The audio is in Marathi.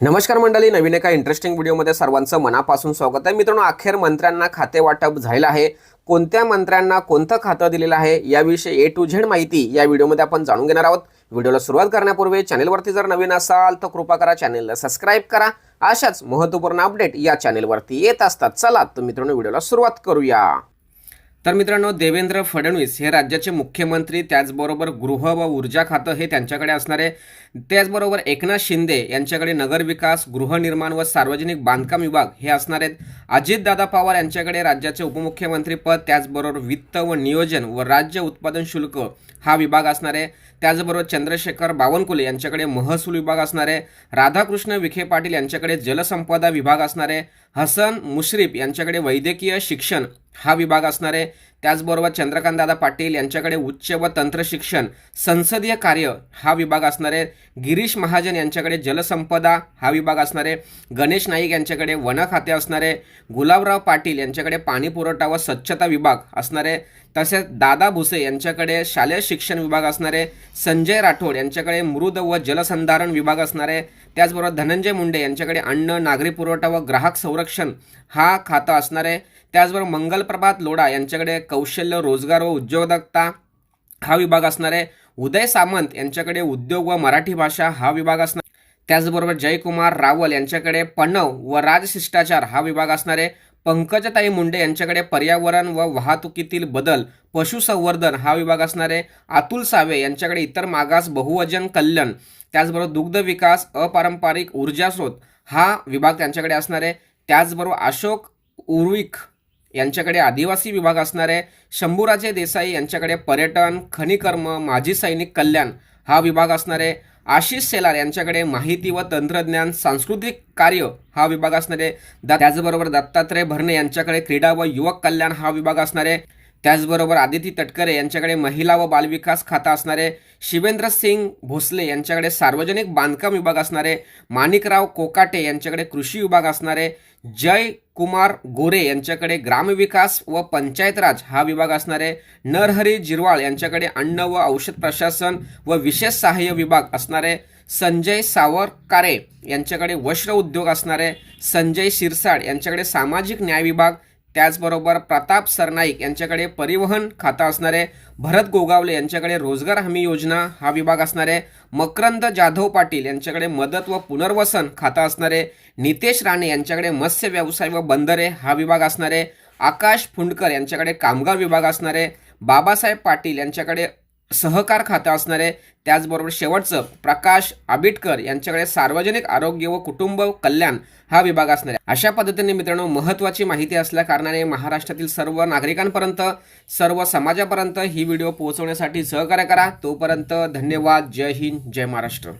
नमस्कार मंडळी नवीन एका इंटरेस्टिंग व्हिडिओमध्ये सर्वांचं मनापासून स्वागत आहे. मित्रांनो अखेर मंत्र्यांना खाते वाटप झालं आहे. कोणत्या मंत्र्यांना कोणतं खातं दिलेलं आहे याविषयी ए टू झेड माहिती या व्हिडिओमध्ये आपण जाणून घेणार आहोत. व्हिडिओला सुरुवात करण्यापूर्वी चॅनेलवरती जर नवीन असाल तर कृपा करा चॅनेलला सबस्क्राईब करा. अशाच महत्त्वपूर्ण अपडेट या चॅनेलवरती येत असतात. चला तर मित्रांनो व्हिडिओला सुरुवात करूया. तर मित्रांनो देवेंद्र फडणवीस हे राज्याचे मुख्यमंत्री त्याचबरोबर गृह व ऊर्जा खातं हे त्यांच्याकडे असणार. आहे त्याचबरोबर एकनाथ शिंदे यांच्याकडे नगरविकास गृहनिर्माण व सार्वजनिक बांधकाम विभाग हे असणार. आहेत अजितदादा पवार यांच्याकडे राज्याचे उपमुख्यमंत्री पद त्याचबरोबर वित्त व नियोजन व राज्य उत्पादन शुल्क हा विभाग असणार. आहे त्याचबरोबर चंद्रशेखर बावनकुले यांच्याकडे महसूल विभाग असणार. आहे राधाकृष्ण विखे पाटील यांच्याकडे जलसंपदा विभाग असणार. आहे हसन मुश्रीफ यांच्याकडे वैद्यकीय शिक्षण हा विभाग असणार आहे. त्याचबरोबर चंद्रकांतदादा पाटील यांच्याकडे उच्च व तंत्र शिक्षण संसदीय कार्य हा विभाग असणारे गिरीश महाजन यांच्याकडे जलसंपदा हा विभाग असणारे गणेश नाईक यांच्याकडे वन खाते असणारे गुलाबराव पाटील यांच्याकडे पाणी पुरवठा व स्वच्छता विभाग असणारे तसेच दादा भुसे यांच्याकडे शालेय शिक्षण विभाग असणारे संजय राठोड यांच्याकडे मृद व जलसंधारण विभाग असणारे त्याचबरोबर धनंजय मुंडे यांच्याकडे अन्न नागरी पुरवठा व ग्राहक संरक्षण हा खातं असणारे त्याचबरोबर मंगलप्रभात लोढा यांच्याकडे कौशल्य रोजगार व उद्योजकता हा विभाग असणार आहे. उदय सामंत यांच्याकडे उद्योग व मराठी भाषा हा विभाग असणार. त्याचबरोबर जयकुमार रावल यांच्याकडे पणव व राजशिष्टाचार हा विभाग असणारे पंकजताई मुंडे यांच्याकडे पर्यावरण व वाहतुकीतील बदल पशुसंवर्धन हा विभाग असणारे अतुल सावे यांच्याकडे इतर मागास बहुवजन कल्याण त्याचबरोबर दुग्ध विकास अपारंपरिक ऊर्जा स्रोत हा विभाग त्यांच्याकडे असणार आहे. त्याचबरोबर अशोक उर्विक यांच्याकडे आदिवासी विभाग असणारे शंभूराजे देसाई यांच्याकडे पर्यटन खनिकर्म माजी सैनिक कल्याण हा विभाग असणारे आशिष सेलार यांच्याकडे माहिती व तंत्रज्ञान सांस्कृतिक कार्य हा विभाग असणारे त्याचबरोबर दत्तात्रय भरणे यांच्याकडे क्रीडा व युवक कल्याण हा विभाग असणारे त्याचबरोबर आदिती तटकरे यांच्याकडे महिला व बालविकास खाता असणारे शिवेंद्र सिंग भोसले यांच्याकडे सार्वजनिक बांधकाम विभाग असणारे माणिकराव कोकाटे यांच्याकडे कृषी विभाग असणारे जय कुमार गोरे यांच्याकडे ग्रामविकास व पंचायत राज हा विभाग असणारे नरहरी जिरवाळ यांच्याकडे अन्न व औषध प्रशासन व विशेष सहाय्य विभाग असणारे संजय सावरकारे यांच्याकडे वस्त्र उद्योग असणारे संजय शिरसाड यांच्याकडे सामाजिक न्याय विभाग त्याचबरोबर प्रताप सरनाईक यांच्याकडे परिवहन खातं असणार आहे भरत गोगावले यांच्याकडे रोजगार हमी योजना हा विभाग असणार आहे मकरंद जाधव पाटील यांच्याकडे मदत व पुनर्वसन खातं असणार आहे नितेश राणे यांच्याकडे मत्स्य व्यवसाय व बंदरे हा विभाग असणार आहे आकाश फुंडकर यांच्याकडे कामगार विभाग असणार आहे बाबासाहेब पाटील यांच्याकडे सहकार खातं असणारे त्याचबरोबर शेवटचं प्रकाश आबिटकर यांच्याकडे सार्वजनिक आरोग्य व कुटुंब कल्याण हा विभाग असणार आहे. अशा पद्धतीने मित्रांनो महत्त्वाची माहिती असल्या कारणाने महाराष्ट्रातील सर्व नागरिकांपर्यंत सर्व समाजापर्यंत ही व्हिडिओ पोहोचवण्यासाठी सहकार्य करा. तोपर्यंत धन्यवाद. जय हिंद. जय महाराष्ट्र.